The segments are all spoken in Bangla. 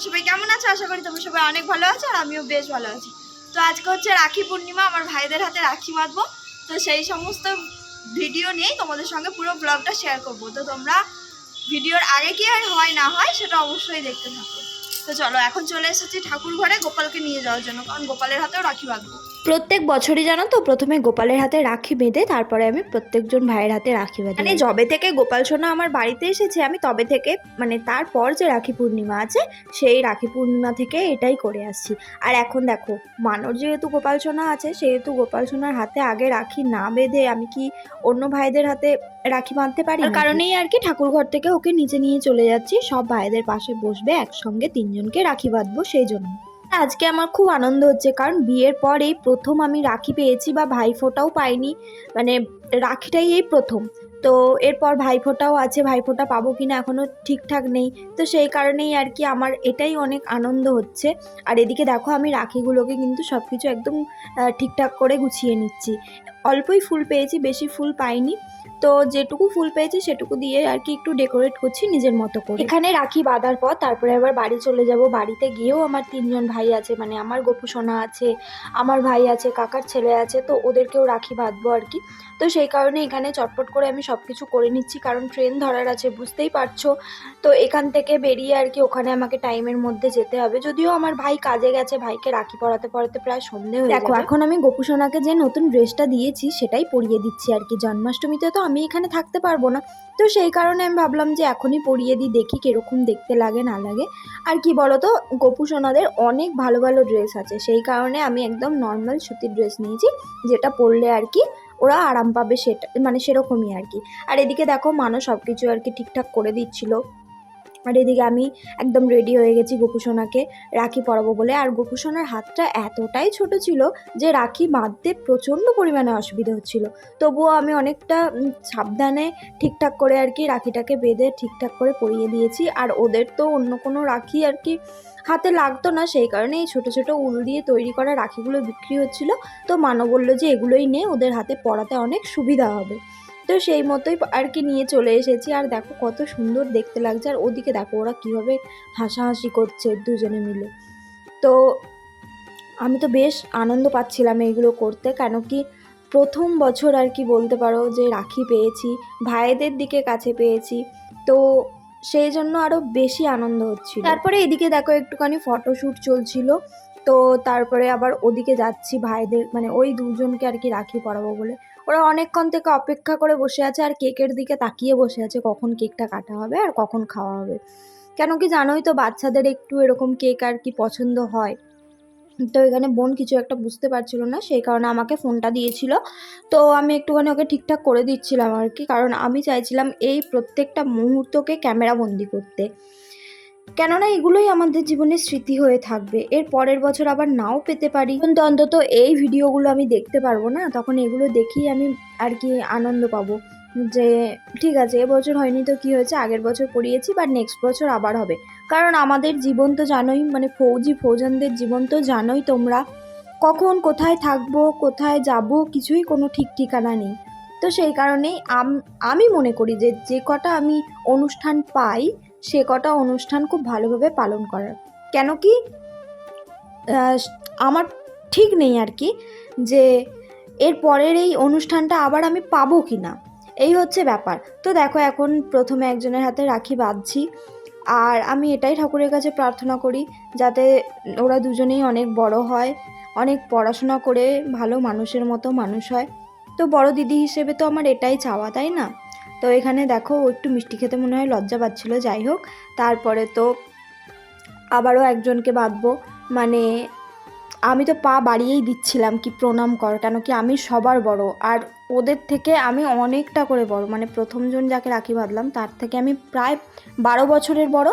তোমরা সবাই কেমন আছো? আশা করি তোমরা সবাই অনেক ভালো আছো আর আমিও বেশ ভালো আছি। তো আজকে হচ্ছে রাখি পূর্ণিমা, আমার ভাইদের হাতে রাখি বাঁধবো। তো সেই সমস্ত ভিডিও নিয়েই তোমাদের সঙ্গে পুরো ব্লগটা শেয়ার করব। তো তোমরা ভিডিওর আগে কি আর হয় না হয় সেটা অবশ্যই দেখতে থাকো। তো চলো, এখন চলে এসেছি ঠাকুর ঘরে গোপালকে নিয়ে যাওয়ার জন্য। কারণ গোপালের হাতেও রাখি বাঁধবো। প্রত্যেক বছরই জানো তো প্রথমে গোপালের হাতে রাখি বেঁধে তারপরে আমি প্রত্যেকজন ভাইয়ের হাতে রাখি বাঁধি মানে যবে থেকে গোপাল সোনা আমার বাড়িতে এসেছে আমি তবে থেকে মানে তারপর যে রাখি পূর্ণিমা আছে সেই রাখি পূর্ণিমা থেকে এটাই করে আসছি। আর এখন দেখো মানর যেহেতু গোপাল সোনা আছে সেহেতু গোপাল সোনার হাতে আগে রাখি না বেঁধে আমি কি অন্য ভাইদের হাতে রাখি বাঁধতে পারি কারণেই আর কি ঠাকুর ঘর থেকে ওকে নিচে নিয়ে চলে যাচ্ছি সব ভাইদের পাশে বসবে একসঙ্গে তিনজনকে রাখি বাঁধবো সেই জন্য। আজকে আমার খুব আনন্দ হচ্ছে, কারণ বিয়ের পরেই প্রথম আমি রাখি পেয়েছি বা ভাইফোঁটাও পাইনি মানে রাখিটাই এই প্রথম। তো এরপর ভাইফোঁটাও আছে, ভাইফোঁটা পাবো কিনা এখনও ঠিকঠাক নেই। তো সেই কারণেই আর কি আমার এটাই অনেক আনন্দ হচ্ছে। আর এদিকে দেখো আমি রাখিগুলোকে কিন্তু সব কিছু একদম ঠিকঠাক করে গুছিয়ে নিচ্ছি। অল্পই ফুল পেয়েছি, বেশি ফুল পাইনি। তো যেটুকু ফুল পেয়েছি সেটুকু দিয়ে আর কি একটু ডেকোরেট করছি নিজের মতো করে। এখানে রাখি বাঁধার পর তারপরে আবার বাড়ি চলে যাব। বাড়িতে গিয়েও আমার তিনজন ভাই আছে মানে আমার গপু সোনা আছে আমার ভাই আছে কাকার ছেলে আছে তো ওদেরকেও রাখি বাঁধবো আর কি। তো সেই কারণে এখানে চটপট করে আমি সব কিছু করে নিচ্ছি কারণ ট্রেন ধরার আছে বুঝতেই পারছ। তো এখান থেকে বেরিয়ে আর কি ওখানে আমাকে টাইমের মধ্যে যেতে হবে। যদিও আমার ভাই কাজে গেছে ভাইকে রাখি পরাতে পরাতে প্রায় সন্ধে হয়ে দেখো এখন আমি গোপু সোনাকে যে নতুন ড্রেসটা দিয়েছি সেটাই পরিয়ে দিচ্ছি আর কি। জন্মাষ্টমীতে তো আমি এখানে থাকতে পারব না। তো সেই কারণে আমি ভাবলাম যে এখনই পরিয়ে দিই, দেখি কীরকম দেখতে লাগে, না লাগে। আর কি বলতো, গোপু সোনাদের অনেক ভালো ভালো ড্রেস আছে। সেই কারণে আমি একদম নর্মাল সুতির ড্রেস নিয়েছি, যেটা পরলে আর কি ওরা আরাম পাবে সেটা মানে সেরকমই আর কি। আর এদিকে দেখো মানুষ সব কিছু আর কি ঠিকঠাক করে দিচ্ছিল। আর এদিকে আমি একদম রেডি হয়ে গেছি গোপুসোনাকে রাখি পরাবো বলে। আর গোপুসোনার হাতটা এতটাই ছোট ছিল যে রাখি বাঁধতে প্রচণ্ড পরিমাণে অসুবিধা হচ্ছিল। তবুও আমি অনেকটা সাবধানে ঠিকঠাক করে আর কি রাখিটাকে বেঁধে ঠিকঠাক করে পরিয়ে দিয়েছি। আর ওদের তো অন্য কোনো রাখি আর কি হাতে লাগতো না, সেই কারণে এই ছোটো ছোটো উল দিয়ে তৈরি করা রাখিগুলো বিক্রি হচ্ছিল। তো মানো বলল যে এগুলোই নে, ওদের হাতে পড়াতে অনেক সুবিধা হবে। তো সেই মতোই আর কি নিয়ে চলে এসেছি। আর দেখো কত সুন্দর দেখতে লাগছে। আর ওদিকে দেখো ওরা কীভাবে হাসাহাসি করছে দুজনে মিলে। তো আমি তো বেশ আনন্দ পাচ্ছিলাম এইগুলো করতে। কেন কি প্রথম বছর আর কি বলতে পারো যে রাখি পেয়েছি, ভাইদের দিকে কাছে পেয়েছি। তো সেই জন্য আরও বেশি আনন্দ হচ্ছিল। তারপরে এদিকে দেখো একটুখানি ফটোশ্যুট চলছিল। তো তারপরে আবার ওদিকে যাচ্ছি ভাইদের মানে ওই দুজনকে আর কি রাখি পরাবো বলে। ওরা অনেকক্ষণ থেকে অপেক্ষা করে বসে আছে আর কেকের দিকে তাকিয়ে বসে আছে কখন কেকটা কাটা হবে আর কখন খাওয়া হবে। কেন কি জানোই তো বাচ্চাদের একটু এরকম কেক আর কি পছন্দ হয়। তো এখানে বোন কিছু একটা বুঝতে পারছিল না, সেই কারণে আমাকে ফোনটা দিয়েছিল। তো আমি একটুখানি ওকে ঠিকঠাক করে দিচ্ছিলাম আর কি, কারণ আমি চাইছিলাম এই প্রত্যেকটা মুহূর্তকে ক্যামেরা বন্দি করতে। কেননা এগুলোই আমাদের জীবনে স্মৃতি হয়ে থাকবে। এর পরের বছর আবার নাও পেতে পারি। কিন্তু অন্তত এই ভিডিওগুলো আমি দেখতে পারব না, তখন এগুলো দেখেই আমি আর কি আনন্দ পাবো। যে ঠিক আছে এবছর হয়নি তো কি হয়েছে, আগের বছর পড়িয়েছি বা নেক্সট বছর আবার হবে। কারণ আমাদের জীবন তো জানোই মানে ফৌজি, ফৌজানদের জীবন তো জানোই তোমরা। কখন কোথায় থাকব, কোথায় যাব, কিছুই কোনো ঠিক ঠিকানা নেই। তো সেই কারণেই আমি মনে করি যে যে কটা আমি অনুষ্ঠান পাই সে কটা অনুষ্ঠান খুব ভালোভাবে পালন করার। কেন কি আমার ঠিক নেই আর কি যে এর পরের এই অনুষ্ঠানটা আবার আমি পাবো কি না। এই হচ্ছে ব্যাপার। তো দেখো, এখন প্রথমে একজনের হাতে রাখি বাঁধছি আর আমি এটাই ঠাকুরের কাছে প্রার্থনা করি যাতে ওরা দুজনেই অনেক বড় হয়, অনেক পড়াশোনা করে ভালো মানুষের মতো মানুষ হয়। তো বড় দিদি হিসেবে তো আমার এটাই চাওয়া, তাই না? তো এখানে দেখো একটু মিষ্টি খেতে মনে হয় লজ্জা পাচ্ছিলো, যাই হোক। তারপরে তো আবারও একজনকে বাঁধবো। মানে আমি তো পা বাড়িয়েই দিচ্ছিলাম কি প্রণাম কর, কেন কি আমি সবার বড়। আর ওদের থেকে আমি অনেকটা করে বড়। মানে প্রথমজন যাকে রাখি বাঁধলাম, তার থেকে আমি প্রায় বারো বছরের বড়।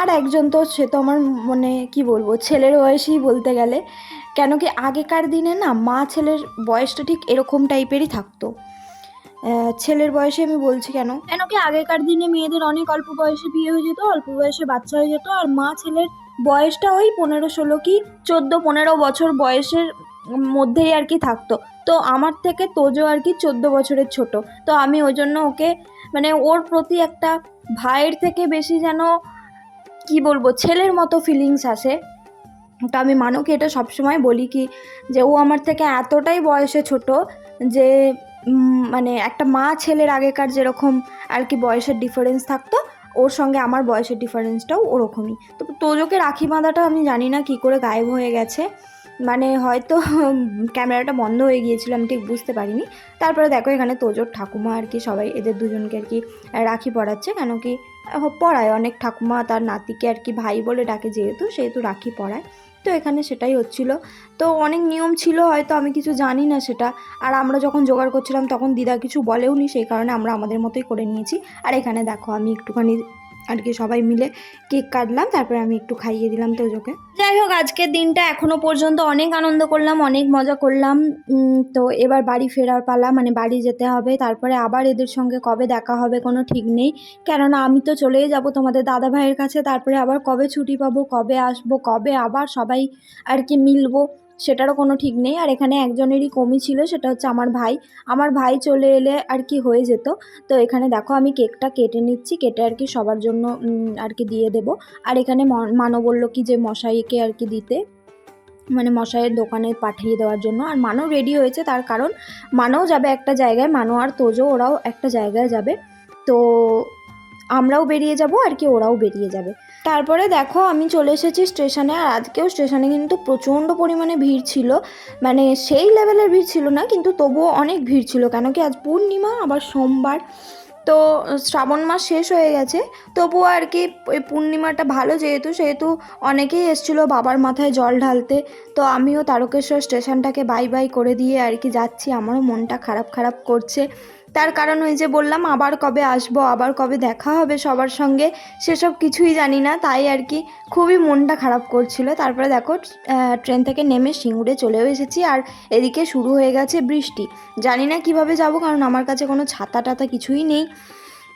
আর একজন তো, সে তো আমার মানে কি বলব, ছেলের বয়সেই বলতে গেলে। কেন কি আগেকার দিনে না মা ছেলের বয়সটা ঠিক এরকম টাইপেরই থাকতো। ছেলের বয়সে আমি বলছি কেন? কেন কি আগেকার দিনে মেয়েদের অনেক অল্প বয়সে বিয়ে হয়ে যেত, অল্প বয়সে বাচ্চা হয়ে যেত, আর মা ছেলের বয়সটা ওই পনেরো ষোলো কি চোদ্দ পনেরো বছর বয়সের মধ্যেই আর কি থাকতো। তো আমার থেকে তোজো আর কি চোদ্দ বছরের ছোট। তো আমি ওই জন্য ওকে মানে ওর প্রতি একটা ভাইয়ের থেকে বেশি যেন, কি বলব, ছেলের মতো ফিলিংস আসে। তো আমি মানুকে এটা সবসময় বলি কি, যে ও আমার থেকে এতটাই বয়সে ছোট যে মানে একটা মা ছেলের আগেকার যেরকম আর কি বয়সের ডিফারেন্স থাকতো, ওর সঙ্গে আমার বয়সের ডিফারেন্সটাও ওরকমই। তো তোজোকে রাখি বাঁধাটা আমি জানি না কি করে গায়েব হয়ে গেছে। মানে হয়তো ক্যামেরাটা বন্ধ হয়ে গিয়েছিল, আমি ঠিক বুঝতে পারিনি। তারপরে দেখো এখানে তোজোর ঠাকুমা আর কি, সবাই এদের দুজনকে আর কি রাখি পড়াচ্ছে কেন কি পড়ায় অনেক ঠাকুমা, তার নাতিকে আর কি ভাই বলে ডাকে যেহেতু, সেহেতু রাখি পড়ায় তো এখানে সেটাই হচ্ছিল। তো অনেক নিয়ম ছিল হয়তো, আমি কিছু জানি না সেটা। আর আমরা যখন জোগাড় করছিলাম তখন দিদা কিছু বলেও নি সেই কারণে আমরা আমাদের মতোই করে নিয়েছি। আর এখানে দেখো, আমি একটুখানি আর কি সবাই মিলে কেক কাটলাম, তারপরে আমি একটু খাইয়ে দিলাম তোজোকে। যাই হোক, আজকের দিনটা এখনও পর্যন্ত অনেক আনন্দ করলাম, অনেক মজা করলাম। তো এবার বাড়ি ফেরার পালা মানে বাড়ি যেতে হবে, তারপরে আবার এদের সঙ্গে কবে দেখা হবে কোনো ঠিক নেই। কেননা আমি তো চলেই যাব তোমাদের দাদা ভাইয়ের কাছে, তারপরে আবার কবে ছুটি পাবো, কবে আসব, কবে আবার সবাই আর কি মিলবো। সেটারও কোনো ঠিক নেই। আর এখানে একজনেরই কমি ছিল, সেটা হচ্ছে আমার ভাই। আমার ভাই চলে এলে আর কি হয়ে যেত। তো এখানে দেখো আমি কেকটা কেটে নিচ্ছি, কেটে আর কি সবার জন্য আর কি দিয়ে দেবো। আর এখানে মানো বলল কি যে মশাইকে আর কি দিতে। মানে মশাইয়ের দোকানে পাঠিয়ে দেওয়ার জন্য। আর মানও রেডি হয়েছে, তার কারণ মানও যাবে একটা জায়গায় মানো আর তোজো ওরাও একটা জায়গায় যাবে। তো আমরাও বেরিয়ে যাব, আর কি ওরাও বেরিয়ে যাবে। তারপরে দেখো, আমি চলে এসেছি স্টেশনে, আর আজকেও স্টেশনে কিন্তু প্রচণ্ড পরিমাণে ভিড় ছিল। মানে সেই লেভেলের ভিড় ছিল না, কিন্তু তবুও অনেক ভিড় ছিল, কেন কি আজ পূর্ণিমা, আবার সোমবার। তো শ্রাবণ মাস শেষ হয়ে গেছে, তবুও আর কি ওই পূর্ণিমাটা ভালো যেহেতু, সেহেতু অনেকেই এসেছিল বাবার মাথায় জল ঢালতে। তো আমিও তারকেশ্বর স্টেশনটাকে বাই বাই করে দিয়ে আর কি যাচ্ছি, আমারও মনটা খারাপ খারাপ করছে। তার কারণ ওই যে বললাম, আবার কবে আসব, আবার কবে দেখা হবে সবার সঙ্গে, সেসব কিছুই জানি না। তাই আর কি খুবই মনটা খারাপ করছিল। তারপরে দেখো ট্রেন থেকে নেমে সিঙ্গুরে চলেও এসেছি আর এদিকে শুরু হয়ে গেছে বৃষ্টি। জানি না কীভাবে যাব, কারণ আমার কাছে কোনো ছাতা টাতা কিছুই নেই।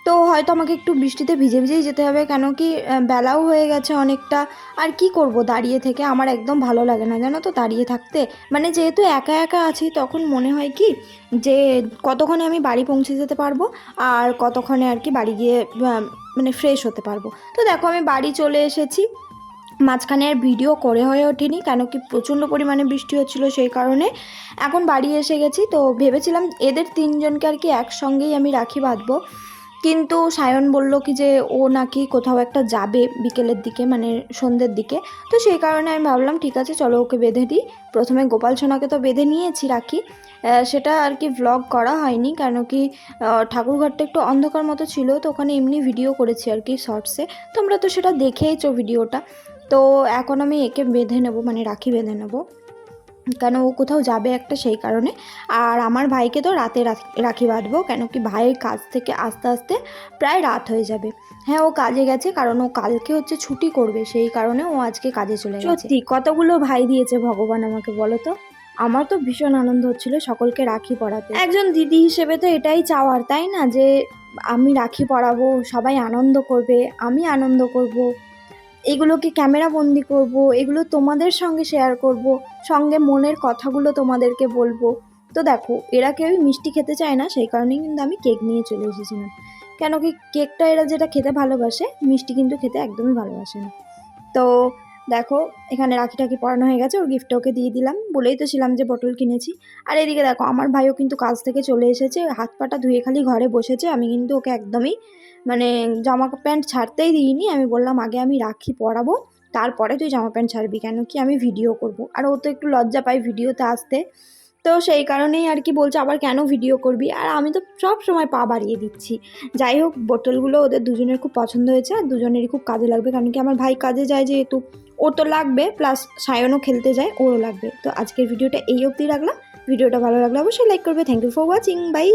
তো হয়তো আমাকে একটু বৃষ্টিতে ভিজে ভিজেই যেতে হবে, কেন কি বেলাও হয়ে গেছে অনেকটা। আর কি করব দাঁড়িয়ে থেকে? আমার একদম ভালো লাগে না, জানো তো, দাঁড়িয়ে থাকতে। মানে যেহেতু একা একা আছি, তখন মনে হয় কি, যে কতক্ষণে আমি বাড়ি পৌঁছে যেতে পারব, আর কতক্ষণে আর কি বাড়ি গিয়ে মানে ফ্রেশ হতে পারব। তো দেখো, আমি বাড়ি চলে এসেছি। মাঝখানে আর ভিডিও করে হয়ে ওঠেনি, কেন কি প্রচণ্ড পরিমাণে বৃষ্টি হচ্ছিল সেই কারণে। এখন বাড়ি এসে গেছি, তো ভেবেছিলাম এদের তিনজনকে আর কি একসঙ্গেই আমি রাখি, বাঁধবো। কিন্তু সায়ন বলল কি যে ও নাকি কোথাও একটা যাবে বিকেলের দিকে মানে সন্ধ্যের দিকে। তো সেই কারণে আমি ভাবলাম, ঠিক আছে, চলো ওকে বেঁধে দিই। প্রথমে গোপাল সোনাকে তো বেঁধে নিয়েছি রাখি। সেটা আর কি ভ্লগ করা হয়নি, কেন কি ঠাকুরঘরটা একটু অন্ধকার মতো ছিল, তো ওখানে এমনি ভিডিও করেছি আর কি শর্টসে তোমরা তো সেটা দেখেইছো ভিডিওটা তো এখন আমি একে বেঁধে নেব মানে রাখি বেঁধে নেব। কেন ও কোথাও যাবে একটা সেই কারণে। আর আমার ভাইকে তো রাতে রাখ- রাখি বাঁধবো কেন কি ভাইয়ের কাজ থেকে আস্তে আস্তে প্রায় রাত হয়ে যাবে। হ্যাঁ ও কাজে গেছে কারণ ও কালকে হচ্ছে ছুটি করবে সেই কারণে ও আজকে কাজে চলে গেছে। সত্যি কতগুলো ভাই দিয়েছে ভগবান আমাকে বলো তো? আমার তো ভীষণ আনন্দ হচ্ছিল সকলকে রাখি পড়াতে একজন দিদি হিসেবে তো এটাই চাওয়ার তাই না? যে আমি রাখি পড়াবো সবাই আনন্দ করবে আমি আনন্দ করব। এগুলোকে ক্যামেরা বন্দি করব, এগুলো তোমাদের সঙ্গে শেয়ার করব, সঙ্গে মনের কথাগুলো তোমাদেরকে বলব। তো দেখো, এরা কেউই মিষ্টি খেতে চায় না, সেই কারণেই কিন্তু আমি কেক নিয়ে চলে এসেছিলাম কেন কি কেকটা এরা যেটা খেতে ভালোবাসে, মিষ্টি কিন্তু খেতে একদমই ভালোবাসে না। তো দেখো, এখানে রাখি টাকি পড়ানো হয়ে গেছে, ওর গিফটটা ওকে দিয়ে দিলাম। বলেই তো ছিলাম যে বটল কিনেছি। আর এদিকে দেখো, আমার ভাইও কিন্তু কাজ থেকে চলে এসেছে, হাত পাটা ধুয়ে খালি ঘরে বসেছে। আমি কিন্তু ওকে একদমই মানে জামা প্যান্ট ছাড়তেই দিইনি। আমি বললাম, আগে আমি রাখি, পরাবো। তারপরে তুই জামা প্যান্ট ছাড়বি কেন? কি আমি ভিডিও করব? আর ও তো একটু লজ্জা পাই ভিডিওতে আসতে। তো সেই কারণেই আর কি বলছে, আবার কেন ভিডিও করবি? আর আমি তো সব সময় পা বাড়িয়ে দিচ্ছি। যাই হোক, বোতলগুলো ওদের দুজনের খুব পছন্দ হয়েছে, আর দুজনেরই খুব কাজে লাগবে, কারণ কি আমার ভাই কাজে যায় যেহেতু। ও তো লাগবে প্লাস সায়নও খেলতে যায়, ওরও লাগবে। তো আজকের ভিডিওটা এই অবধি রাখলাম। ভিডিওটা ভালো লাগলে অবশ্যই লাইক করবে। Thank you for watching bye